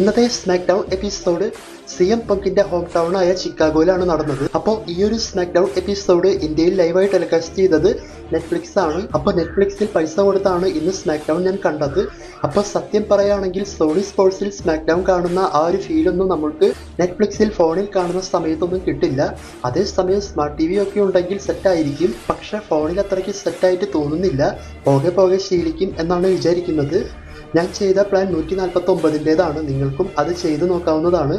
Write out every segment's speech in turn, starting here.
ഇന്നത്തെ SmackDown episode C M പങ്കിന്റെ home town ആയ ചിക്കാഗോയിലാണ് നടന്നത്. അപ്പോൾ ഈ ഒരു സ്മാക്ക് ഡൗൺ എപ്പിസോഡ് ഇന്ത്യയിൽ ലൈവായി ടെലികാസ്റ്റ് ചെയ്തത് നെറ്റ്ഫ്ലിക്സ് ആണ്. അപ്പോൾ നെറ്റ്ഫ്ലിക്സിൽ പൈസ കൊടുത്താണ് ഇന്ന് സ്മാക്ക് ഡൗൺ ഞാൻ കണ്ടത്. അപ്പോൾ സത്യം പറയുകയാണെങ്കിൽ സോണി സ്പോർട്സിൽ സ്മാക്ക് ഡൗൺ കാണുന്ന ആ ഒരു ഫീൽ ഒന്നും നമ്മൾക്ക് നെറ്റ്ഫ്ലിക്സിൽ ഫോണിൽ കാണുന്ന സമയത്തൊന്നും കിട്ടില്ല. അതേസമയം സ്മാർട്ട് ടി വി ഒക്കെ ഉണ്ടെങ്കിൽ സെറ്റായിരിക്കും പക്ഷെ ഫോണിൽ അത്രയ്ക്ക് സെറ്റായിട്ട് തോന്നുന്നില്ല. പോകെ പോകെ ശീലിക്കും എന്നാണ് വിചാരിക്കുന്നത്. ഞാൻ ചെയ്ത പ്ലാൻ നൂറ്റി നാൽപ്പത്തി ഒമ്പതിന്റെതാണ് നിങ്ങൾക്കും അത് ചെയ്തു നോക്കാവുന്നതാണ്.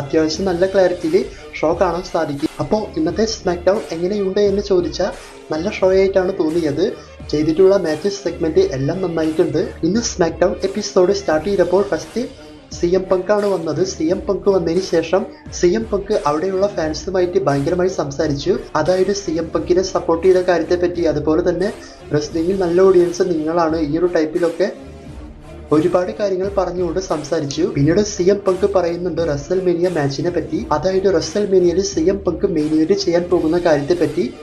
അത്യാവശ്യം നല്ല ക്ലാരിറ്റിയിൽ ഷോ കാണാൻ സാധിക്കും. അപ്പോൾ ഇന്നത്തെ സ്മാക്ക് ഡൗൺ എങ്ങനെയുണ്ട് എന്ന് ചോദിച്ചാൽ നല്ല ഷോ ആയിട്ടാണ് തോന്നിയത്. ചെയ്തിട്ടുള്ള മാച്ചസ് സെഗ്മെന്റ് എല്ലാം നന്നായിട്ടുണ്ട്. ഇന്ന് സ്മാക്ക് ഡൗൺ എപ്പിസോഡ് സ്റ്റാർട്ട് ചെയ്തപ്പോൾ ഫസ്റ്റ് സി എം പങ്കാണ് വന്നത്. സി എം പങ്ക് വന്നതിന് ശേഷം സി എം പങ്ക് അവിടെയുള്ള ഫാൻസുമായിട്ട് ഭയങ്കരമായി സംസാരിച്ചു. അതായത് സി എം പങ്കിനെ സപ്പോർട്ട് ചെയ്ത കാര്യത്തെ പറ്റി അതുപോലെ തന്നെ റെസ്ലിംഗിൽ നല്ല ഓഡിയൻസ് നിങ്ങളാണ്. ഈ ഒരു ടൈപ്പിലൊക്കെ ഒരുപാട് കാര്യങ്ങൾ പറഞ്ഞുകൊണ്ട് സംസാരിച്ചു. പിന്നീട് സി എം പങ്ക് പറയുന്നുണ്ട് റസൽ മേനിയ മാച്ചിനെ പറ്റി. അതായത് റസൽ മേനിയയിൽ സി എം പങ്ക് മെയിനേറ്റ് ചെയ്യാൻ പോകുന്ന കാര്യത്തെ പറ്റി.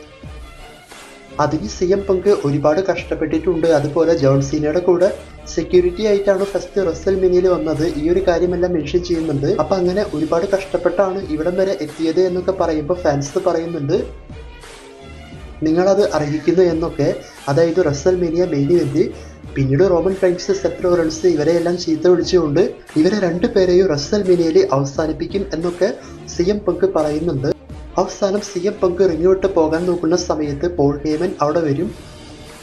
അതിന് സി എം പങ്ക് ഒരുപാട് കഷ്ടപ്പെട്ടിട്ടുണ്ട്. അതുപോലെ ജോൺ ജോൺസീനയുടെ കൂടെ സെക്യൂരിറ്റി ആയിട്ടാണ് ഫസ്റ്റ് റസൽ മിനിയിൽ വന്നത്. ഈ ഒരു കാര്യമെല്ലാം മെൻഷൻ ചെയ്യുന്നുണ്ട്. അപ്പൊ അങ്ങനെ ഒരുപാട് കഷ്ടപ്പെട്ടാണ് ഇവിടം വരെ എത്തിയത് എന്നൊക്കെ പറയുമ്പോൾ ഫാൻസ് പറയുന്നുണ്ട്. നിങ്ങളത് അർഹിക്കുന്നു എന്നൊക്കെ. അതായത് റസൽ മിനിയ മെയിൻ ഇവന്റ് പിന്നീട് റോബൻ ഫ്രൈൻസ് എത്ര റൺസ് ഇവരെയെല്ലാം ചീത്ത വിളിച്ചുകൊണ്ട് ഇവരെ രണ്ടു പേരെയും റസൽ മിനിയിൽ അവസാനിപ്പിക്കും എന്നൊക്കെ സി എം പങ്ക് പറയുന്നുണ്ട്. അവസാനം സി എം പങ്ക് റിങ്ങോട്ട് പോകാൻ നോക്കുന്ന സമയത്ത് പോൾ ഹേമൻ അവിടെ വരും.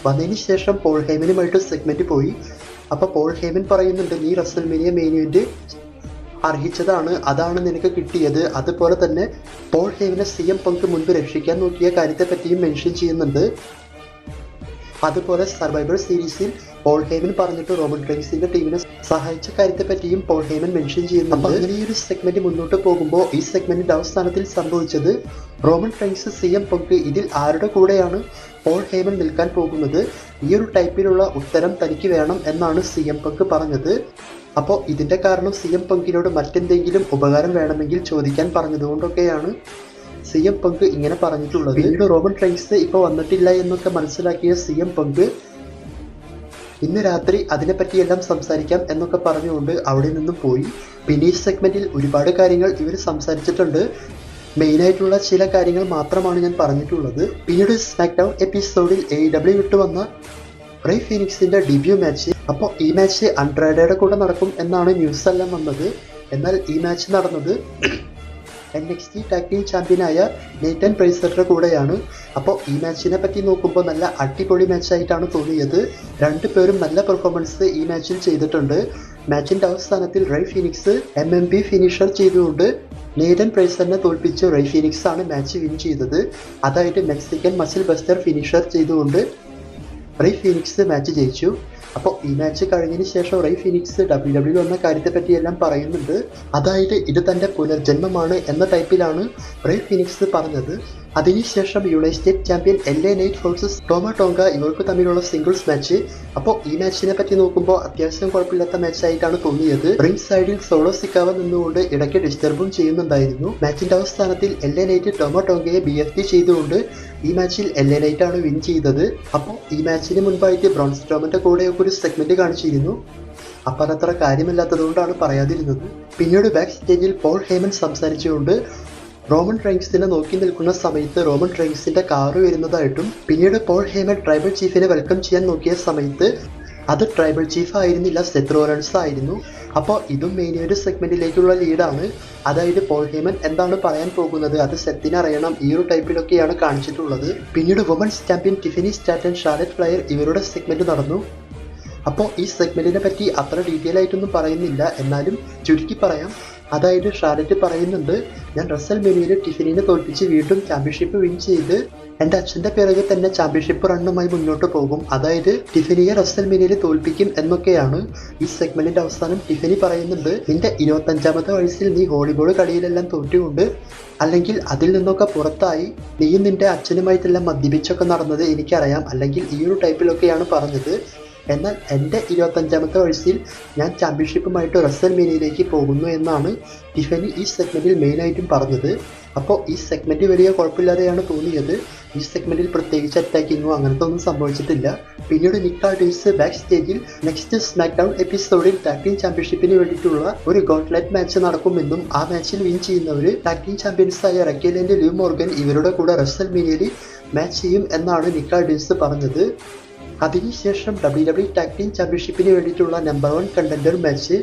വന്നതിന് ശേഷം പോൾ ഹേമനുമായിട്ട് സെഗ്മെന്റ് പോയി. അപ്പൊ പോൾ ഹേമൻ പറയുന്നുണ്ട് നീ റസൽ മിനിയ മെയിൻ അർഹിച്ചതാണ് അതാണ് നിനക്ക് കിട്ടിയത്. അതുപോലെ തന്നെ പോൾ ഹേമനെ സി എം പങ്ക് മുൻപ് രക്ഷിക്കാൻ നോക്കിയ കാര്യത്തെ പറ്റിയും മെൻഷൻ ചെയ്യുന്നുണ്ട്. അതുപോലെ സർവൈവർ സീരീസിൽ പോൾ ഹേമൻ പറഞ്ഞിട്ട് റോബർട്ട് ഡ്രൈവ്സിന്റെ ടീമിനെ സഹായിച്ച കാര്യത്തെ പറ്റിയും പോൾ ഹേമൻ മെൻഷൻ ചെയ്യുന്നുണ്ട് അങ്ങനെ ഈ ഒരു സെഗ്മെന്റ് മുന്നോട്ട് പോകുമ്പോൾ ഈ സെഗ്മെന്റിന്റെ അവസാനത്തിൽ സംഭവിച്ചത് റോമൻ ഫ്രൈൻസ് സി എം പങ്ക് ഇതിൽ ആരുടെ കൂടെയാണ് പോൾ ഹേമൻ നിൽക്കാൻ പോകുന്നത്? ഈ ഒരു ടൈപ്പിലുള്ള ഉത്തരം തനിക്ക് വേണം എന്നാണ് സി എം പങ്ക് പറഞ്ഞത്. അപ്പോൾ ഇതിന്റെ കാരണം സി എം പങ്കിനോട് മറ്റെന്തെങ്കിലും ഉപകാരം വേണമെങ്കിൽ ചോദിക്കാൻ പറഞ്ഞതുകൊണ്ടൊക്കെയാണ് സി എം പങ്ക് ഇങ്ങനെ പറഞ്ഞിട്ടുള്ളത്. ഇന്ന് റോബൻ ട്രൈൻസ് ഇപ്പോൾ വന്നിട്ടില്ല എന്നൊക്കെ മനസ്സിലാക്കിയ സി എം പങ്ക് ഇന്ന് രാത്രി അതിനെപ്പറ്റി എല്ലാം സംസാരിക്കാം എന്നൊക്കെ പറഞ്ഞുകൊണ്ട് അവിടെ നിന്നും പോയി. പിന്നെ ഈ സെഗ്മെന്റിൽ ഒരുപാട് കാര്യങ്ങൾ ഇവർ സംസാരിച്ചിട്ടുണ്ട്. മെയിനായിട്ടുള്ള ചില കാര്യങ്ങൾ മാത്രമാണ് ഞാൻ പറഞ്ഞിട്ടുള്ളത്. പിന്നീട് സ്മാക്ഡൗൺ എപ്പിസോഡിൽ എ ഡബ്ല്യു വിട്ടു വന്ന റേ ഫീനിക്സിന്റെ ഡെബ്യൂ മാച്ച്. അപ്പോൾ ഈ മാച്ച് അൺട്രേഡേഡ് കൂടെ നടക്കും എന്നാണ് ന്യൂസ് എല്ലാം വന്നത്. എന്നാൽ ഈ മാച്ച് നടന്നത് എൻ എക്സ് ടി ചാമ്പ്യനായ നെയ്റ്റൻ പ്രൈസറുടെ കൂടെയാണ്. അപ്പോൾ ഈ മാച്ചിനെ പറ്റി നോക്കുമ്പോൾ നല്ല അടിപൊളി മാച്ചായിട്ടാണ് തോന്നിയത്. രണ്ടു പേരും നല്ല പെർഫോമൻസ് ഈ മാച്ചിൽ ചെയ്തിട്ടുണ്ട്. മാച്ചിന്റെ അവസാനത്തിൽ Rey Fenix M M P finisher ചെയ്തുകൊണ്ട് നെയ്തൻ പ്രൈസറിനെ തോൽപ്പിച്ച് റൈ ഫിനിക്സ് ആണ് മാച്ച് വിൻ ചെയ്തത്. അതായത് മെക്സിക്കൻ മസിൽ ബസ്റ്റർ ഫിനിഷർ ചെയ്തുകൊണ്ട് റൈ ഫിനിക്സ് മാച്ച് ജയിച്ചു. അപ്പോൾ ഈ മാച്ച് കഴിഞ്ഞതിന് ശേഷം റൈ ഫിനിക്സ് ഡബ്ല്യു ഡബ്ല്യു എന്ന കാര്യത്തെ പറ്റിയെല്ലാം പറയുന്നുണ്ട്. അതായത് ഇത് തന്റെ പുനർജന്മമാണ് എന്ന ടൈപ്പിലാണ് റൈ ഫിനിക്സ് പറഞ്ഞത്. അതിനുശേഷം United State champion L A Knight forces Tama Tonga ഇവർക്ക് തമ്മിലുള്ള സിംഗിൾസ് മാച്ച് അപ്പോൾ ഈ മാച്ചിനെ പറ്റി നോക്കുമ്പോൾ അത്യാവശ്യം കുഴപ്പമില്ലാത്ത മാച്ചായിട്ടാണ് തോന്നിയത്. റിംഗ് സൈഡിൽ സോളോ സിക്കാവ നിന്നുകൊണ്ട് ഇടയ്ക്ക് ഡിസ്റ്റർബും ചെയ്യുന്നുണ്ടായിരുന്നു. മാച്ചിന്റെ അവസാനത്തിൽ എൽ എ നൈറ്റ് ടോമ ടോങ്കയെ ബി എഫ് ടി ചെയ്തുകൊണ്ട് ഈ മാച്ചിൽ എൽ എ നൈറ്റ് ആണ് വിൻ ചെയ്തത്. അപ്പോൾ ഈ മാച്ചിന് മുൻപായിട്ട് ബ്രോൺസ് ടോമിന്റെ കൂടെയൊക്കെ ഒരു സെഗ്മെന്റ് കാണിച്ചിരുന്നു. അപ്പോൾ അതത്ര കാര്യമില്ലാത്തതുകൊണ്ടാണ് പറയാതിരുന്നത്. പിന്നീട് ബാക്ക് സ്റ്റേജിൽ പോൾ ഹേമൻ സംസാരിച്ചുകൊണ്ട് റോമൻ ട്രൈബ്സിനെ നോക്കി നിൽക്കുന്ന സമയത്ത് റോമൻ ട്രൈബ്സിന്റെ കാറ് വരുന്നതായിട്ടും പിന്നീട് പോൾ ഹേമൻ ട്രൈബൽ ചീഫിനെ വെൽക്കം ചെയ്യാൻ നോക്കിയ സമയത്ത് അത് ട്രൈബൽ ചീഫ് ആയിരുന്നില്ല സെത്രോറൻസ് ആയിരുന്നു. അപ്പോൾ ഇതും മെയിൻ ഒരു സെഗ്മെന്റിലേക്കുള്ള ലീഡാണ് അതായത് പോൾ ഹേമൻ എന്താണ് പറയാൻ പോകുന്നത്? അത് സെത്തിന് അറിയണം. ഈ ഒരു ടൈപ്പിലൊക്കെയാണ് കാണിച്ചിട്ടുള്ളത്. പിന്നീട് women's champion Tiffany Stratton Charlotte Flair ഇവരുടെ സെഗ്മെന്റ് നടന്നു. അപ്പോൾ ഈ സെഗ്മെന്റിനെ പറ്റി അത്ര ഡീറ്റെയിൽ ആയിട്ടൊന്നും പറയുന്നില്ല. എന്നാലും ചുരുക്കി പറയാം. അതായത് ഷാരറ്റ് പറയുന്നുണ്ട് ഞാൻ റസൽ മെനിയിൽ ടിഫിനിനെ തോൽപ്പിച്ച് വീണ്ടും ചാമ്പ്യൻഷിപ്പ് വിൻ ചെയ്ത് എന്റെ അച്ഛന്റെ പിറകെ തന്നെ ചാമ്പ്യൻഷിപ്പ് റണ്ണുമായി മുന്നോട്ട് പോകും. അതായത് ടിഫിനിയെ റസൽ മെനിയിൽ തോൽപ്പിക്കും എന്നൊക്കെയാണ് ഈ സെഗ്മെന്റിന്റെ അവസാനം ടിഫിനി പറയുന്നുണ്ട്. നിന്റെ ഇരുപത്തഞ്ചാമത്തെ വയസ്സിൽ നീ വോളിബോൾ കളിയിലെല്ലാം തോറ്റുകൊണ്ട് അല്ലെങ്കിൽ അതിൽ നിന്നൊക്കെ പുറത്തായി നീയും നിന്റെ അച്ഛനുമായിട്ടെല്ലാം മദ്യപിച്ചൊക്കെ നടന്നത് എനിക്കറിയാം. അല്ലെങ്കിൽ ഈ ഒരു ടൈപ്പിലൊക്കെയാണ് പറഞ്ഞത്. എന്നാൽ എന്റെ ഇരുപത്തഞ്ചാമത്തെ വയസ്സിൽ ഞാൻ ചാമ്പ്യൻഷിപ്പുമായിട്ട് റസൽ മീനിയിലേക്ക് പോകുന്നു എന്നാണ് ടിഫനി ഈ സെഗ്മെന്റിൽ മെയിനായിട്ടും പറഞ്ഞത്. അപ്പോൾ ഈ സെഗ്മെന്റ് വലിയ കുഴപ്പമില്ലാതെയാണ് തോന്നിയത്. ഈ സെഗ്മെന്റിൽ പ്രത്യേകിച്ച് അറ്റാക്കിങ്ങോ അങ്ങനത്തെ ഒന്നും സംഭവിച്ചിട്ടില്ല. പിന്നീട് നിക്ക ഡേയ്സ് ബാക്ക് സ്റ്റേജിൽ നെക്സ്റ്റ് സ്മാക്ക് ഡൗൺ എപ്പിസോഡിൽ ടാക്ടീം ചാമ്പ്യൻഷിപ്പിന് വേണ്ടിയിട്ടുള്ള ഒരു ഗോട്ട്ലെറ്റ് മാച്ച് നടക്കുമെന്നും ആ മാച്ചിൽ വിൻ ചെയ്യുന്നവർ ടാക്ടീം ചാമ്പ്യൻസായ റക്കേലിന്റെ ലിവ് മോർഗൻ ഇവരുടെ കൂടെ റസൽ മീനിയയിൽ മാച്ച് ചെയ്യും എന്നാണ് നിക്കാ ഡേയ്സ് പറഞ്ഞത്. അതിനുശേഷം ഡബ്ല്യു ഡബ്ല്യു ടാഗ് ടീം ചാമ്പ്യൻഷിപ്പിന് വേണ്ടിയിട്ടുള്ള നമ്പർ വൺ കണ്ടൻഡർ മാച്ച്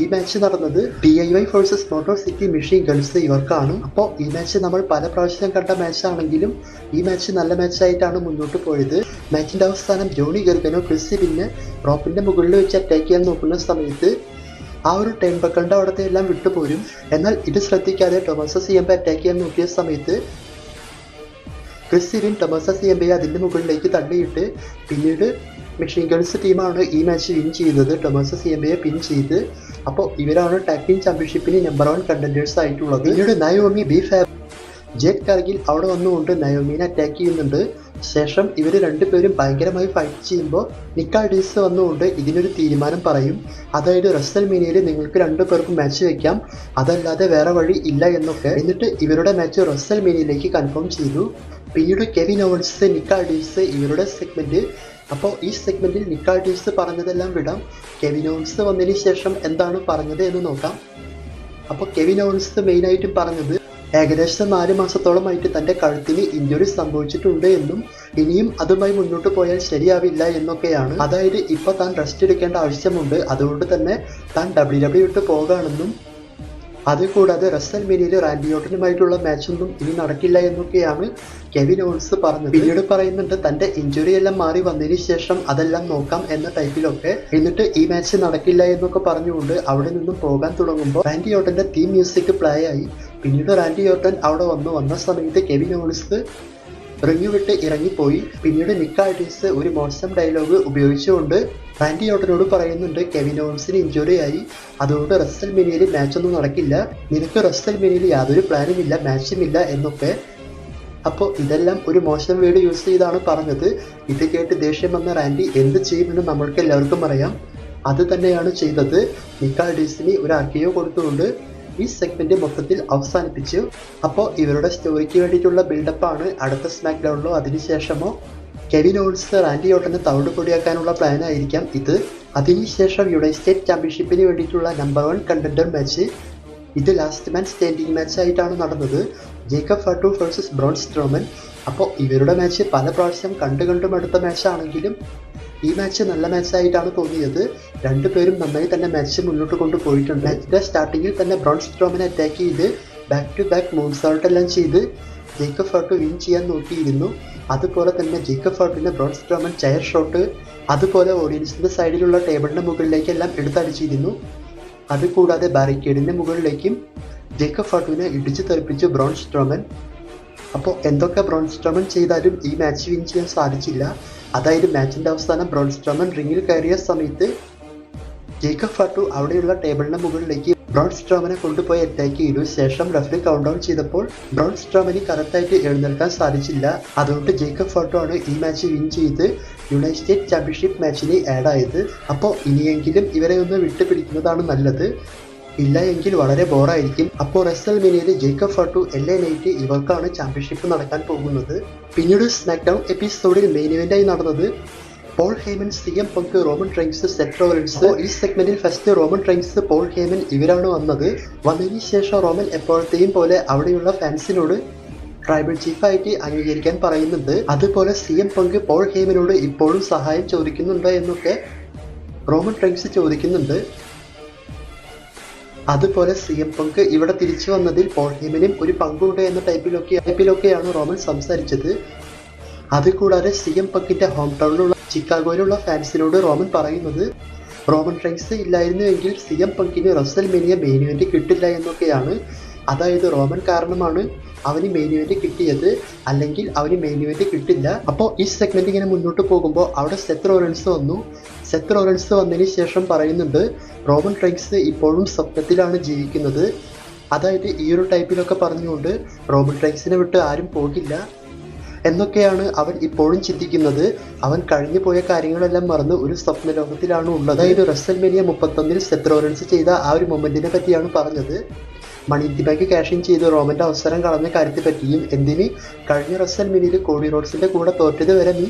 ഈ മാച്ച് നടന്നത് D I Y forces motor city machine guns ഇവർക്കാണ്. അപ്പോൾ ഈ മാച്ച് നമ്മൾ പല പ്രാവശ്യം കണ്ട മാച്ച് ആണെങ്കിലും ഈ മാച്ച് നല്ല മാച്ചായിട്ടാണ് മുന്നോട്ട് പോയത്. മാച്ചിന്റെ അവസാനം ജോണി ഗർഗനോ ക്രിസ് പിന്നെ റോപ്പിന്റെ മുകളിൽ വെച്ച് അറ്റാക്ക് ചെയ്യാൻ നോക്കുന്ന സമയത്ത് ആ ഒരു ടൈം ബക്കളുടെ അവിടത്തെ എല്ലാം വിട്ടുപോരും. എന്നാൽ ഇത് ശ്രദ്ധിക്കാതെ ടൊമാസോ പ അറ്റാക്ക് ചെയ്യാൻ നോക്കിയ സമയത്ത് ക്രിസ്റ്റിനും ടൊമാസ സിയമ്പയെ അതിന്റെ മുകളിലേക്ക് തള്ളിയിട്ട് പിന്നീട് മെഷീൻ ഗൺസ് ടീമാണ് ഈ മാച്ച് വിൻ ചെയ്തത്. ടൊമാസ സിയമ്പയെ പിൻ ചെയ്ത്. അപ്പോൾ ഇവരാണ് ടാഗ് ടീം ചാമ്പ്യൻഷിപ്പിന് നമ്പർ വൺ കണ്ടന്റേഴ്സ് ആയിട്ടുള്ളത്. പിന്നീട് Naomi B Fab Jade Cargill അവിടെ വന്നുകൊണ്ട് നയോമീനെ അറ്റാക്ക് ചെയ്യുന്നുണ്ട്. ശേഷം ഇവർ രണ്ടുപേരും ഭയങ്കരമായി ഫൈറ്റ് ചെയ്യുമ്പോൾ നിക്കാ ഡീസ് വന്നുകൊണ്ട് ഇതിനൊരു തീരുമാനം പറയും. അതായത് റസ്സൽ മീനിയയിൽ നിങ്ങൾക്ക് രണ്ടു പേർക്കും മാച്ച് വെക്കാം. അതല്ലാതെ വേറെ വഴി ഇല്ല എന്നൊക്കെ. എന്നിട്ട് ഇവരുടെ മാച്ച് റസ്സൽ മീനിയയിലേക്ക് കൺഫേം ചെയ്തു. പിന്നീട് കെവിൻ ഓവൻസ് നിക്കാ ഡീസ് ഇവരുടെ സെഗ്മെന്റ് അപ്പോൾ ഈ സെഗ്മെന്റിൽ നിക്കാ ഡീസ് പറഞ്ഞതെല്ലാം വിടാം. കെവിൻ ഓവൻസ് വന്നതിന് ശേഷം എന്താണ് പറഞ്ഞത് എന്ന് നോക്കാം. അപ്പോൾ കെവിൻ ഓവൻസ് മെയിനായിട്ടും പറഞ്ഞത് ഏകദേശം നാല് മാസത്തോളമായിട്ട് തന്റെ കഴുത്തിന് ഇഞ്ചുറി സംഭവിച്ചിട്ടുണ്ട് എന്നും ഇനിയും അതുമായി മുന്നോട്ട് പോയാൽ ശരിയാവില്ല എന്നൊക്കെയാണ്. അതായത് ഇപ്പോൾ താൻ റെസ്റ്റ് എടുക്കേണ്ട ആവശ്യമുണ്ട്. അതുകൊണ്ട് തന്നെ താൻ ഡബ്ല്യു ഡബ്ല്യു ഇട്ട് പോകാണെന്നും അതുകൂടാതെ റസൽ മിനിയിൽ റാൻഡി ഓട്ടനുമായിട്ടുള്ള മാച്ചൊന്നും ഇനി നടക്കില്ല എന്നൊക്കെയാണ് കെവിൻ ഓൾസ് പറഞ്ഞത്. പിന്നീട് പറയുന്നുണ്ട് തന്റെ ഇഞ്ചുറി എല്ലാം മാറി വന്നതിന് ശേഷം അതെല്ലാം നോക്കാം എന്ന ടൈപ്പിലൊക്കെ എന്നിട്ട് ഈ മാച്ച് നടക്കില്ല എന്നൊക്കെ പറഞ്ഞുകൊണ്ട് അവിടെ നിന്നും പോകാൻ തുടങ്ങുമ്പോൾ റാൻഡി ഓട്ടന്റെ തീം മ്യൂസിക് പ്ലേ ആയി. പിന്നീട് റാൻഡി അവിടെ വന്നു വന്ന സമയത്ത് കെവിൻ ഓൾസ് റിങ്ങു വിട്ട് ഇറങ്ങിപ്പോയി. പിന്നീട് നിക്ക ആർട്ടിസ്റ്റ് ഒരു മോശം ഡയലോഗ് ഉപയോഗിച്ചുകൊണ്ട് റാൻഡി ഓട്ടനോട് പറയുന്നുണ്ട് കെവിൻ ഓൺസിന് ഇഞ്ചുറി ആയി. അതുകൊണ്ട് റസ്റ്റൽ മിനിയിൽ മാച്ചൊന്നും നടക്കില്ല. നിനക്ക് റസ്റ്റൽ മിനിയിൽ യാതൊരു പ്ലാനും ഇല്ല മാച്ചും ഇല്ല എന്നൊക്കെ. അപ്പോൾ ഇതെല്ലാം ഒരു മോശം വേർഡ് യൂസ് ചെയ്താണ് പറഞ്ഞത്. ഇത് കേട്ട് ദേഷ്യം വന്ന റാൻഡി എന്ത് ചെയ്യുമെന്ന് നമ്മൾക്ക് എല്ലാവർക്കും അറിയാം. അത് തന്നെയാണ് ചെയ്തത്. നിക്ക ഡീസിന് ഒരു അർക്കിയോ കൊടുത്തുകൊണ്ട് ഈ സെഗ്മെന്റ് മൊത്തത്തിൽ അവസാനിപ്പിച്ചു. അപ്പോൾ ഇവരുടെ സ്റ്റോറിക്ക് വേണ്ടിയിട്ടുള്ള ആണ് അടുത്ത സ്മാക്ക് ഡൗണിലോ അതിനുശേഷമോ കെവിൻ ഓൾസ് റാൻഡി ഓട്ടനെ തവിട് പൊടിയാക്കാനുള്ള പ്ലാൻ ആയിരിക്കാം ഇത്. അതിനുശേഷം യുണൈറ്റഡ് സ്റ്റേറ്റ് ചാമ്പ്യൻഷിപ്പിന് വേണ്ടിയിട്ടുള്ള നമ്പർ വൺ കണ്ടൻഡർ മാച്ച് ഇത് ലാസ്റ്റ് മാൻ സ്റ്റാൻഡിംഗ് മാച്ച് ആയിട്ടാണ് നടന്നത്. Jacob Fatu versus Braun Strowman അപ്പോൾ ഇവരുടെ മാച്ച് പല പ്രാവശ്യം കണ്ടു കണ്ടും എടുത്ത മാച്ചാണെങ്കിലും ഈ മാച്ച് നല്ല മാച്ചായിട്ടാണ് തോന്നിയത്. രണ്ടുപേരും നന്നായി തന്നെ മാച്ച് മുന്നോട്ട് കൊണ്ടുപോയിട്ടുണ്ട്. മാച്ചിന്റെ സ്റ്റാർട്ടിങ്ങിൽ തന്നെ ബ്രോൺ സ്ട്രോമിനെ അറ്റാക്ക് ചെയ്ത് ബാക്ക് ടു ബാക്ക് മൂൺസൗട്ട് എല്ലാം ചെയ്ത് ജേക്കബ് ഫോർട്ട് വിൻ ചെയ്യാൻ നോക്കിയിരുന്നു. അതുപോലെ തന്നെ ജേക്കബ് ഫോർട്ടിന്റെ ബ്രോൺ സ്ട്രോമൻ ചെയർ ഷോട്ട് അതുപോലെ ഓഡിയൻസിന്റെ സൈഡിലുള്ള ടേബിളിന്റെ മുകളിലേക്ക് എല്ലാം എടുത്തടിച്ചിരുന്നു. അതുകൂടാതെ ബാരിക്കേഡിന്റെ മുകളിലേക്കും ജേക്കബ് ഫോർട്ടുവിനെ ഇടിച്ചു തെറിപ്പിച്ചു ബ്രോൺ സ്ട്രോമൻ അപ്പോൾ എന്തൊക്കെ ബ്രോൺ സ്ട്രോമൻ ചെയ്താലും ഈ മാച്ച് വിൻ ചെയ്യാൻ സാധിച്ചില്ല. അതായത് മാച്ചിന്റെ അവസാനം ബ്രോൺ സ്ട്രോമൻ റിങ്ങിൽ കയറിയ സമയത്ത് ജേക്കബ് ഫാട്ടു അവിടെയുള്ള ടേബിളിന്റെ മുകളിലേക്ക് ബ്രോൺ സ്ട്രോമനെ കൊണ്ടുപോയി അറ്റാക്ക് ചെയ്തു. ശേഷം റഫറി കൗണ്ട് ഔൺ ചെയ്തപ്പോൾ ബ്രോൺ സ്ട്രോമന് കറക്റ്റായിട്ട് എഴുന്നേൽക്കാൻ സാധിച്ചില്ല. അതുകൊണ്ട് ജേക്കബ് ഫാട്ടു ആണ് ഈ മാച്ച് വിൻ ചെയ്ത് യുണൈറ്റഡ് സ്റ്റേറ്റ് ചാമ്പ്യൻഷിപ്പ് മാച്ചിന് ആഡ് ആയത്. അപ്പോൾ ഇനിയെങ്കിലും ഇവരെ ഒന്ന് വിട്ടുപിടിക്കുന്നതാണ് നല്ലത്. ഇല്ല എങ്കിൽ വളരെ ബോറായിരിക്കും. അപ്പോൾ റെസൽ മിനിയിൽ Jacob Fatu L A Knight ഇവർക്കാണ് championship നടക്കാൻ പോകുന്നത്. പിന്നീട് സ്മാക്ഡൗൺ എപ്പിസോഡിൽ മെയിൻ ഇവന്റായി നടന്നത് Paul Heyman C M Punk Roman Reigns Seth ഈ സെഗ്മെന്റിൽ first Roman Reigns Paul Heyman ഇവരാണ് വന്നത്. വന്നതിന് ശേഷം റോമൻ എപ്പോഴത്തെയും പോലെ അവിടെയുള്ള ഫാൻസിനോട് ട്രൈബൽ ചീഫായിട്ട് അംഗീകരിക്കാൻ പറയുന്നുണ്ട്. അതുപോലെ സി എം പങ്ക് പോൾ ഹേമനോട് ഇപ്പോഴും സഹായം ചോദിക്കുന്നുണ്ടോ എന്നൊക്കെ റോമൻ ട്രെയിൻസ് ചോദിക്കുന്നുണ്ട്. അതുപോലെ സി എം പങ്ക് ഇവിടെ തിരിച്ചു വന്നതിൽ പോൾ ഹേമനും ഒരു പങ്കുണ്ട് എന്ന ടൈപ്പിലൊക്കെ ടൈപ്പിലൊക്കെയാണ് റോമൻ സംസാരിച്ചത്. അതുകൂടാതെ സി എം പങ്കിന്റെ ഹോം ടൗണിലുള്ള ചിക്കാഗോയിലുള്ള ഫാൻസിനോട് റോമൻ പറയുന്നത് റോമൻ റൈൻസ് ഇല്ലായിരുന്നുവെങ്കിൽ സി എം പങ്കിന് റസൽ മെനിയ മെയിൻ കിട്ടില്ല എന്നൊക്കെയാണ്. അതായത് റോമൻ കാരണമാണ് അവന് മെയിൻ കിട്ടിയത്. അല്ലെങ്കിൽ അവന് മെയിൻ കിട്ടില്ല. അപ്പോൾ ഈ സെഗ്മെന്റ് ഇങ്ങനെ മുന്നോട്ട് പോകുമ്പോൾ അവിടെ സെത്ത് റോലൻസ് വന്നു. സെത്ത് റോലൻസ് വന്നതിന് ശേഷം പറയുന്നുണ്ട് റോമൻ ട്രൈക്സ് ഇപ്പോഴും സ്വപ്നത്തിലാണ് ജീവിക്കുന്നത്. അതായത് ഈ ഒരു ടൈപ്പിലൊക്കെ പറഞ്ഞുകൊണ്ട് റോമൻ ട്രൈക്സിനെ വിട്ട് ആരും പോകില്ല എന്നൊക്കെയാണ് അവൻ ഇപ്പോഴും ചിന്തിക്കുന്നത്. അവൻ കഴിഞ്ഞു പോയ കാര്യങ്ങളെല്ലാം മറന്ന് ഒരു സ്വപ്ന ലോകത്തിലാണ് ഉള്ളത്. അതായത് റസൽമേനിയ മുപ്പത്തൊന്നിൽ സെത്രോറൻസ് ചെയ്ത ആ ഒരു മൊമെന്റിനെ പറ്റിയാണ് പറഞ്ഞത്. Money in the bank cash in ചെയ്ത് റോമന്റെ അവസരം കളഞ്ഞ കാര്യത്തെ പറ്റിയും എന്തിന്? കഴിഞ്ഞ റസൽമേനിയിൽ കോഡി റോഡ്സിന്റെ കൂടെ തോറ്റത് വരെ നീ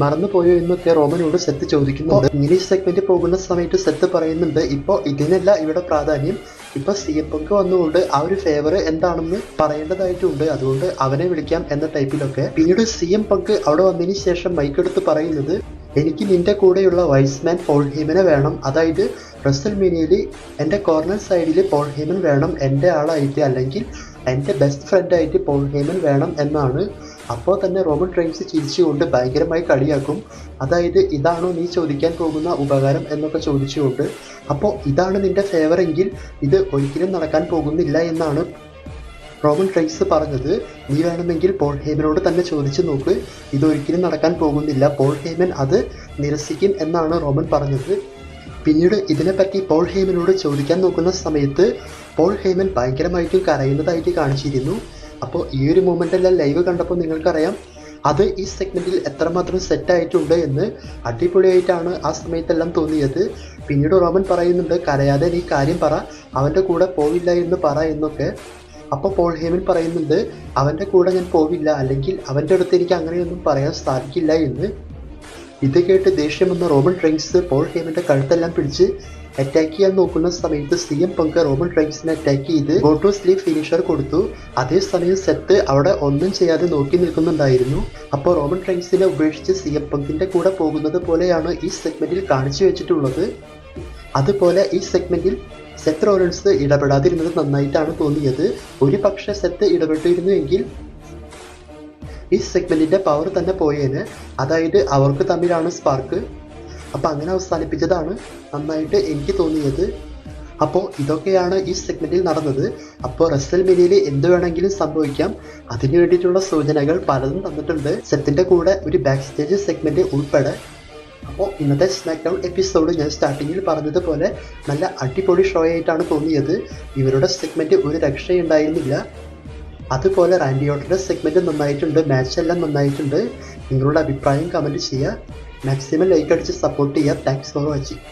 മറന്നുപോയോ എന്നൊക്കെ റോമനോട് സെത്ത് ചോദിക്കുന്നു ഇംഗ്ലീഷ് സെഗ്മെന്റ് പോകുന്ന സമയത്ത് സെത്ത് പറയുന്നുണ്ട് ഇപ്പോൾ ഇതിനല്ല ഇവിടെ പ്രാധാന്യം. ഇപ്പൊ സി എം പങ്ക് വന്നുകൊണ്ട് ആ ഒരു ഫേവർ എന്താണെന്ന് പറയേണ്ടതായിട്ടുണ്ട്. അതുകൊണ്ട് അവനെ വിളിക്കാം എന്ന ടൈപ്പിലൊക്കെ പിന്നീട് സി എം പങ്ക് അവിടെ വന്നതിന് ശേഷം മൈക്കെടുത്ത് പറയുന്നത് എനിക്ക് നിന്റെ കൂടെയുള്ള വൈസ്മാൻ പോൾ ഹീമനെ വേണം. അതായത് റസൽ മീനിയയിൽ എന്റെ കോർണർ സൈഡിൽ പോൾ ഹീമൻ വേണം. എന്റെ ആളായിട്ട് അല്ലെങ്കിൽ എന്റെ ബെസ്റ്റ് ഫ്രണ്ടായിട്ട് പോൾ ഹീമൻ വേണം എന്നാണ് അപ്പോൾ തന്നെ റോമൻ ട്രെയിൻസ് ചിരിച്ചുകൊണ്ട് ഭയങ്കരമായി കളിയാക്കും. അതായത് ഇതാണോ നീ ചോദിക്കാൻ പോകുന്ന ഉപകാരം എന്നൊക്കെ ചോദിച്ചുകൊണ്ട് അപ്പോൾ ഇതാണ് നിന്റെ ഫേവർ എങ്കിൽ ഇത് ഒരിക്കലും നടക്കാൻ പോകുന്നില്ല എന്നാണ് റോമൻ ട്രെയ്സ് പറഞ്ഞത്. നീ വേണമെങ്കിൽ പോൾ ഹേമനോട് തന്നെ ചോദിച്ചു നോക്ക്. ഇതൊരിക്കലും നടക്കാൻ പോകുന്നില്ല. പോൾ ഹേമൻ അത് നിരസിക്കും എന്നാണ് റോമൻ പറഞ്ഞത്. പിന്നീട് ഇതിനെപ്പറ്റി പോൾ ഹേമനോട് ചോദിക്കാൻ നോക്കുന്ന സമയത്ത് പോൾ ഹേമൻ ഭയങ്കരമായിട്ട് കരയുന്നതായിട്ട് കാണിച്ചിരുന്നു. അപ്പോൾ ഈ ഒരു മൂമെന്റ് എല്ലാം ലൈവ് കണ്ടപ്പോൾ നിങ്ങൾക്കറിയാം അത് ഈ സെഗ്മെന്റിൽ എത്രമാത്രം സെറ്റായിട്ടുണ്ട് എന്ന് അടിപൊളിയായിട്ടാണ് ആ സമയത്തെല്ലാം തോന്നിയത്. പിന്നീട് റോമൻ പറയുന്നുണ്ട് കരയാതെ നീ കാര്യം പറ അവന്റെ കൂടെ പോവില്ല എന്ന് പറ എന്നൊക്കെ. അപ്പോൾ പോൾ ഹേമൻ പറയുന്നുണ്ട് അവന്റെ കൂടെ ഞാൻ പോവില്ല അല്ലെങ്കിൽ അവന്റെ അടുത്ത് എനിക്ക് അങ്ങനെയൊന്നും പറയാൻ സാധിക്കില്ല എന്ന്. ഇത് കേട്ട് ദേഷ്യം വന്ന റോമൻ ട്രെയിൻസ് പോൾ ഹേമന്റെ കഴുത്തെല്ലാം പിടിച്ച് അറ്റാക്ക് ചെയ്യാൻ നോക്കുന്ന സമയത്ത് സി എം പങ്ക് റോമൻ ട്രെയിൻസിനെ അറ്റാക്ക് ചെയ്ത് ടു സ്ലീവ് ഫിനിഷർ കൊടുത്തു. അതേസമയം സെത്ത് അവിടെ ഒന്നും ചെയ്യാതെ നോക്കി നിൽക്കുന്നുണ്ടായിരുന്നു. അപ്പോൾ റോമൻ ട്രെയിൻസിനെ ഉപേക്ഷിച്ച് സി എം പങ്കിന്റെ കൂടെ പോകുന്നത് പോലെയാണ് ഈ സെഗ്മെന്റിൽ കാണിച്ചു വെച്ചിട്ടുള്ളത്. അതുപോലെ ഈ സെഗ്മെന്റിൽ സെത്ത് റോലൻസ് ഇടപെടാതിരുന്നത് നന്നായിട്ടാണ് തോന്നിയത്. ഒരു പക്ഷേ സെത്ത് ഇടപെട്ടിരുന്നു എങ്കിൽ ഈ സെഗ്മെന്റിന്റെ പവർ തന്നെ പോയേനെ. അതായത് അവർക്ക് തമ്മിലാണ് സ്പാർക്ക് അപ്പം അങ്ങനെ അവസാനിപ്പിച്ചതാണ് നന്നായിട്ട് എനിക്ക് തോന്നിയത്. അപ്പോൾ ഇതൊക്കെയാണ് ഈ സെഗ്മെന്റിൽ നടന്നത്. അപ്പോൾ റസൽ മിനിയിൽ എന്ത് വേണമെങ്കിലും സംഭവിക്കാം. അതിനു വേണ്ടിയിട്ടുള്ള സൂചനകൾ പലതും തന്നിട്ടുണ്ട്. സെത്തിന്റെ കൂടെ ഒരു ബാക്ക് സ്റ്റേജ് സെഗ്മെന്റ് ഉൾപ്പെടെ. അപ്പോൾ ഇന്നത്തെ സ്നാക്ക് ഡൗൺ എപ്പിസോഡ് ഞാൻ സ്റ്റാർട്ടിങ്ങിൽ പറഞ്ഞതുപോലെ നല്ല അടിപൊളി ഷോ ആയിട്ടാണ് തോന്നിയത്. ഇവരുടെ സെഗ്മെന്റ് ഒരു രക്ഷയുണ്ടായിരുന്നില്ല. അതുപോലെ റാൻഡിയോട്ടിന്റെ സെഗ്മെന്റ് നന്നായിട്ടുണ്ട്. മാച്ച് എല്ലാം നന്നായിട്ടുണ്ട്. നിങ്ങളുടെ അഭിപ്രായം കമന്റ് ചെയ്യുക. മാക്സിമം ലൈക്ക് അടിച്ച് സപ്പോർട്ട് ചെയ്യുക താങ്ക്സ് ഫോർ വാച്ചിങ്